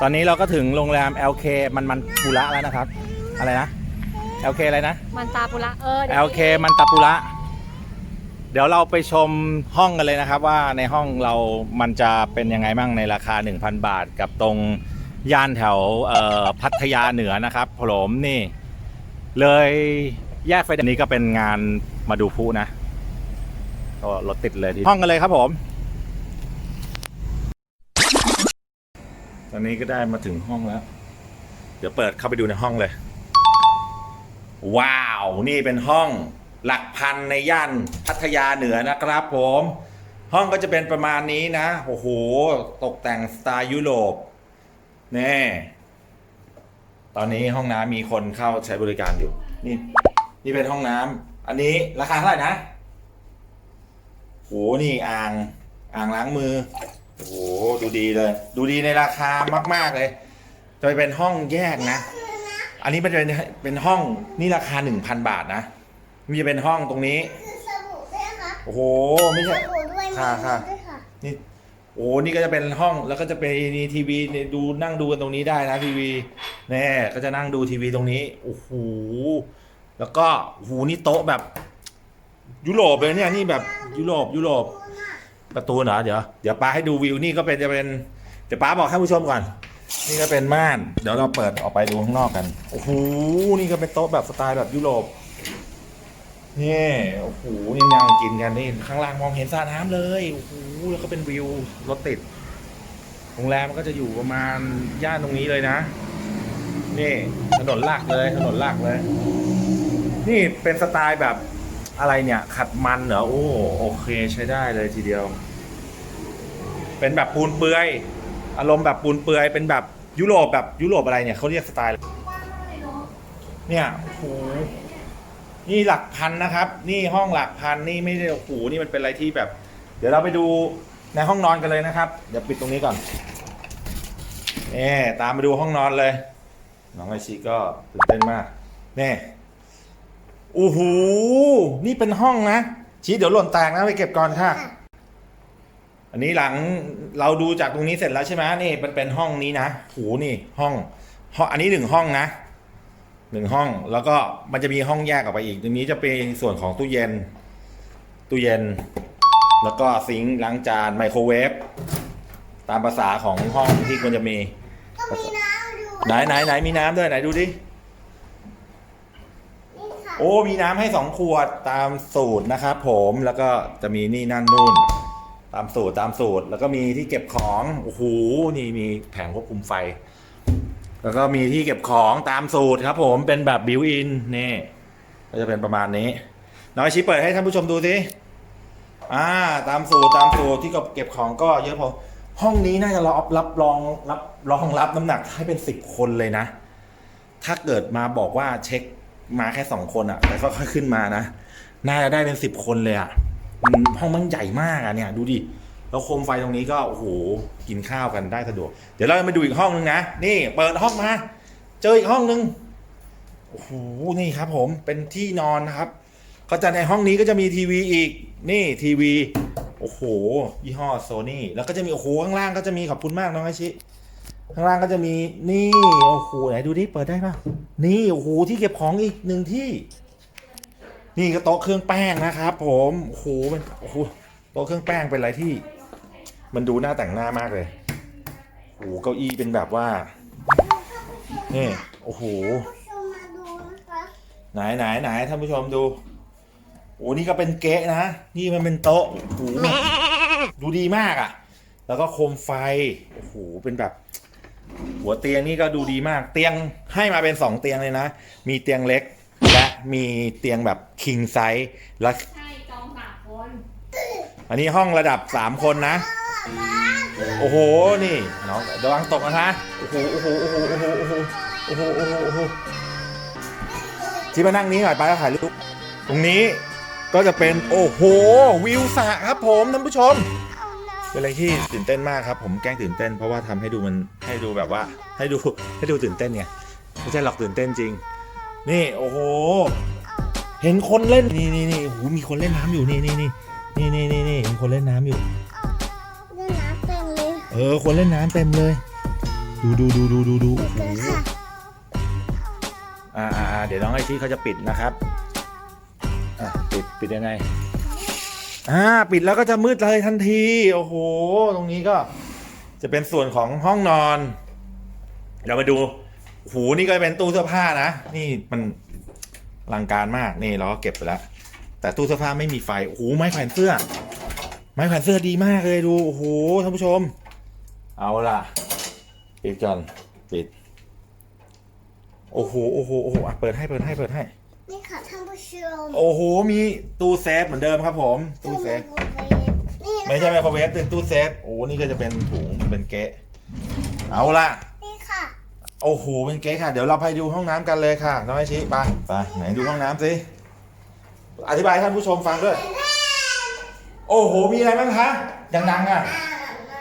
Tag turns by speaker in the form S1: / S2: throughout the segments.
S1: ตอนนี้เราก็ถึงโรงแรม LK มันมันปุระแล้วนะครับ อะไรนะ LK อะไรนะ
S2: มันตาปุระเออดี๋ยว
S1: LK มันตาปุระ เดี๋ยวเราไปชมห้องกันเลยนะครับ ว่าในห้องเรามันจะเป็นยังไงบ้างในราคา 1,000 บาท กับตรงย่านแถวเอ่อพัทยาเหนือนะครับผมนี่ เลยแยกไฟแดงนี้ก็เป็นงานมาดูพลุนะก็รถติดเลยทีห้องกันเลยครับผม ตอนนี้ก็ได้มาถึงห้องแล้ว เดี๋ยวเปิดเข้าไปดูในห้องเลย ว้าว นี่เป็นห้องหลักพันในย่านพัทยาเหนือนะครับผม ห้องก็จะเป็นประมาณนี้นะ โอ้โห ตกแต่งสไตล์ยุโรปแน่ตอนนี้ห้องน้ำมีคนเข้าใช้บริการอยู่ นี่ นี่เป็นห้องน้ำอันนี้ราคาเท่าไหร่นะโหนี่อ่างอ่างล้างมือ ดูดีเลย ดูดีในราคามาก ๆเลย จะไปเป็นห้องแยกนะ อันนี้เป็นเป็นเป็นห้องนี่ราคา 1,000 บาทนะมีจะเป็นห้องตรงนี้
S3: คือสบู่ด้วยค่ะ
S1: โอ้โหไม่ใช่
S3: สบู่ด้วย
S1: ค่ะค่ะ
S3: ด้วยค่ะ
S1: นี่โอ้นี่ก็จะเป็นห้องแล้วก็จะเป็นนี่ทีวีเนี่ยดูนั่งดูกันตรงนี้ได้นะทีวีแน่ก็จะนั่งดูทีวีตรงนี้โอ้โหแล้วก็โอ้โหนี่โต๊ะแบบ ยุโรปเลยเนี่ยนี่แบบยุโรปยุโรป ประตูเหรอเดี๋ยวเดี๋ยวป้าให้ดูวิวนี่ก็เป็นจะเป็นเดี๋ยวป้าบอกให้ผู้ชมก่อน นี่ก็เป็นม่าน เดี๋ยวเราเปิดออกไปดูข้างนอกกันโอ้โหนี่ก็เป็นโต๊ะแบบสไตล์แบบยุโรปนี่โอ้โหนี่นั่งกินกันนี่ข้างล่างมองเห็นสระน้ำเลยโอ้โหแล้วก็เป็นวิวรถติดโรงแรมมันก็จะอยู่ประมาณย่านตรงนี้เลยนะนี่ถนนหลักเลยถนนหลักเลย นี่เป็นสไตล์แบบ อะไรเนี่ย ขัดมันเหรอโอ้โอเคใช้ได้เลยทีเดียว เป็นแบบปูนเปือยอารมณ์แบบปูนเปือยเป็นแบบยุโรปแบบยุโรปอะไรเนี่ยเขาเรียกสไตล์เนี่ยโอ้โหนี่หลักพันนะครับ นี่ห้องหลักพันนี่ไม่ได้โอ้โหนี่มันเป็นอะไรที่แบบ เดี๋ยวเราไปดูในห้องนอนกันเลยนะครับ เดี๋ยวปิดตรงนี้ก่อนเน่ตามไปดูห้องนอนเลยน้องไอชิก็ตื่นเต้นมากเน่ โอ้โห นี่เป็นห้องนะ ชี้เดี๋ยวหล่นแตกนะไปเก็บก่อนค่ะ อันนี้หลังเราดูจากตรงนี้เสร็จแล้วใช่ไหมนี่มันเป็นห้องนี้นะโหนี่ห้องห้อง อันนี้หนึ่งห้องนะหนึ่งห้อง แล้วก็มันจะมีห้องแยกออกไปอีก ตรงนี้จะเป็นส่วนของตู้เย็น ตู้เย็น แล้วก็ซิงค์ล้างจานไมโครเวฟ ตามภาษาของห้องที่ควรจะมี
S3: ก็มีน้ำอยู่
S1: ไหนไหนไหนมีน้ำด้วยไหนดูดิ
S3: นี่ค่ะ
S1: โอ้ มีน้ำให้สองขวดตามสูตรนะครับผมแล้วก็จะมีนี่นั่นนู่น ตามสูตรตามสูตร แล้วก็มีที่เก็บของโอ้โหนี่มีแผงควบคุมไฟ แล้วก็มีที่เก็บของตามสูตรครับ ผมเป็นแบบบิวอินนี่ก็จะเป็นประมาณนี้ น้อยชี้เปิดให้ท่านผู้ชมดูสิอ่า ตามสูตรตามสูตรที่เก็บของก็เยอะพอห้องนี้น่าจะรับรับรองรับรองรับน้ำหนักให้เป็นสิบคนเลยนะ ถ้าเกิดมาบอกว่าเช็ค มาแค่สองคนอะแต่ก็ค่อยขึ้นมานะน่าจะได้เป็นสิบคนเลยอะมันห้องมันใหญ่มากอะเนี่ย ดูดิแล้วโคมไฟตรงนี้ก็โอ้โหกินข้าวกันได้สะดวก เดี๋ยวเรามาดูอีกห้องนึงนะนี่ เปิดห้องมา เจออีกห้องนึงโอ้โหนี่ครับ ผมเป็นที่นอนนะครับ ก็จะในห้องนี้ก็จะมีทีวีอีกนี่ทีวี โอ้โหยี่ห้อโซนี่แล้วก็จะมีโอ้โหข้างล่างก็จะมีขอบคุณมากน้องไอชิ ข้างล่างก็จะมีนี่โอ้โหไหนดูดิเปิดได้ป่ะนี่โอ้โหที่เก็บของอีกหนึ่งที่ นี่ก็โต๊ะเครื่องแป้งนะครับผมโอ้โหมันโอ้โหโต๊ะเครื่องแป้งเป็นอะไรที่ มันดูหน่าแต่งหน้ามากเลยโอ้โหเก้าอี้เป็นแบบว่านี่โอ้โหไหนไหนไหนท่านผู้ชมดูโอ้นี่ก็เป็นเก๊ะนะ นี่มันเป็นโต๊ะโอ้โหดูดีมากอะ่ะ แล้วก็โคมไฟ โอ้โห เป็นแบบ หัวเตียงนี่ก็ดูดีมาก เตียงให้มาเป็นสองเตียงเลยนะ มีเตียงเล็ก และมีเตียงแบบคิงไซส์และ
S2: ใช่จองสามคน
S1: อันนี้ห้องระดับสามคนนะ โอ้โห นี่น้องระวังตกนะฮะโอ้โห โอ้โห โอ้โห โอ้โห โอ้โห โอ้โห โอ้โหที่มานั่งนี้หน่อยไปแล้วถ่ายรูป ตรงนี้ก็จะเป็นโอ้โห วิวสระครับผมท่านผู้ชม
S3: เอาน้
S1: เป็นอะไรที่ตื่นเต้นมากครับ ผมแกล้งตื่นเต้นเพราะว่าทำให้ดูมันให้ดูแบบว่าให้ดูให้ดูตื่นเต้นไงไม่ใช่หรอกตื่นเต้นจริง นี่โอ้โห เห็นคนเล่นนี่นี่นี่โอ้โหมีคนเล่นน้ำอยู่นี่นี่นี่นี่นี่นี่นี่มีคนเล่นน้ำอยู่ำ
S3: เล่นน้ำเต็มเลย
S1: เออ คนเล่นน้ำเต็มเลย ดูดูดูดูดูดูโอ้โห
S3: เลยค่ะ
S1: อ่าอ่าอ่าเดี๋ยวน้องไอที่เขาจะปิดนะครับอะปิดปิดยังไง อ่าปิดแล้วก็จะมืดเลยทันที โอ้โห ตรงนี้ก็จะเป็นส่วนของห้องนอนเรามาดูโอ้โหนี่ก็เป็นตู้เสื้อผ้านะ นี่มันลังการมาก นี่เราก็เก็บไปแล้ว แต่ตู้เสื้อผ้าไม่มีไฟ โอ้โห ไม้แขวนเสื้อ ไม้แขวนเสื้อดีมากเลยดู โอ้โห ท่านผู้ชม เอาล่ะ ปิดก่อน ปิด โอ้โห โอ้โห โอ้โหอะเปิดให้ เปิดให้ เปิดให้
S3: นี่ค่ะ ผู้ชม
S1: โอ้โห มีตู้เซฟเหมือนเดิมครับผม ตู้เซฟ
S3: นี่นะ
S1: ไม่ใช่ไมโครเวฟเป็นตู้เซฟ โอ้นี่ก็จะเป็นถุง เป็นเก๊ะเอาล่ะ
S3: นี่ค่ะ
S1: โอ้โห เป็นเก๊ค่ะ เดี๋ยวเราไปดูห้องน้ำกันเลยค่ะ น้องไอชิไป ไป ไหนดูห้องน้ำสิ อธิบายให้ท่านผู้ชมฟังด้วย โอ้โห มีอะไรบ้างคะ ดังๆอะ
S3: อ่างน้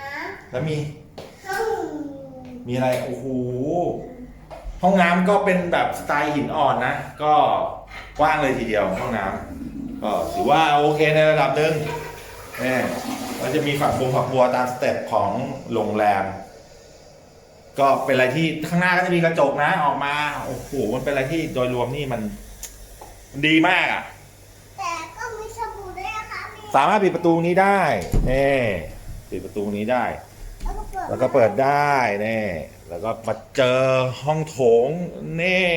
S1: แล้วมีำ
S3: ห้อง
S1: มีอะไร โอ้โห ห้องน้ำก็เป็นแบบสไตล์หินอ่อนนะ ก็ กว้างเลยทีเดียวห้องน้ำก็ถือว่าโอเคในระดับหนึ่งเนี่ยมันจะมีฝักบัวฝักบัวตามสเต็ปของโรงแรม ก็เป็นอะไรที่ข้างหน้าก็จะมีกระจกนะออกมาโอ้โหมันเป็นอะไรที่โดยรวมนี่มันมันดีมากอะ
S3: แต่ก็มีสบู่ด้วยนะคะมี
S1: สามารถปิดประตูนี้ได้นี่ปิดประตูนี้ได้
S3: แล้วก็เปิด
S1: แล้วก็เปิดได้นี่แล้วก็มาเจอห้องโถงนี่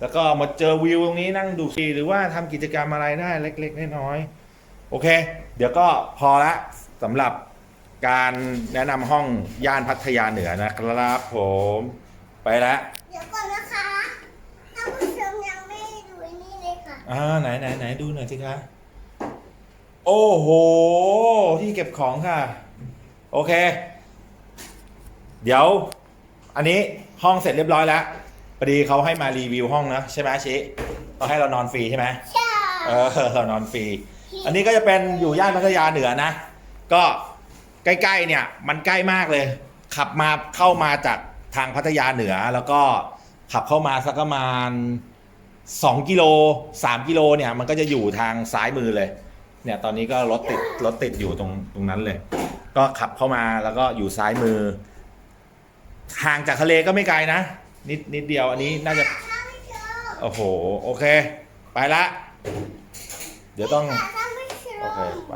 S1: แล้วก็มาเจอวิวตรงนี้นั่งดูฟรีหรือว่าทำกิจกรรมอะไรได้เล็กๆน้อยๆโอเค เดี๋ยวก็พอละสำหรับการแนะนำห้องย่านพัทยาเหนือนะครับผมไปแล้ว
S3: เดี๋ยวก่อนนะคะท่านผู้ชมยังไม่ดูไอ้นี่เลยค่ะ
S1: อ่าไหนไหนไหนดูหน่อยสิคะโอ้โห ที่เก็บของค่ะ โอเค เดี๋ยว อันนี้ห้องเสร็จเรียบร้อยแล้ว พอดีเขาให้มารีวิวห้องนะใช่ไหมชิเขาให้เรานอนฟรีใช่ไหม
S3: ใช่
S1: เออเรานอนฟรี อันนี้ก็จะเป็นอยู่ย่านพัทยาเหนือนะ ก็ใกล้ๆเนี่ยมันใกล้มากเลย ขับมาเข้ามาจากทางพัทยาเหนือแล้วก็ขับเข้ามาสักประมาณ2กิโล3กิโลเนี่ยมันก็จะอยู่ทางซ้ายมือเลย เนี่ยตอนนี้ก็รถติดรถติดอยู่ตรงตรงนั้นเลย ก็ขับเข้ามาแล้วก็อยู่ซ้ายมือ ห่างจากทะเลก็ไม่ไกลนะ นิดนิดเดียวอันนี้น่าจะ
S3: ท่านผู้ชม
S1: โอ้โห โอเค ไปละ เดี๋ยวต้อง
S3: ท่านผู้ช
S1: โอเค
S3: ม
S1: ไป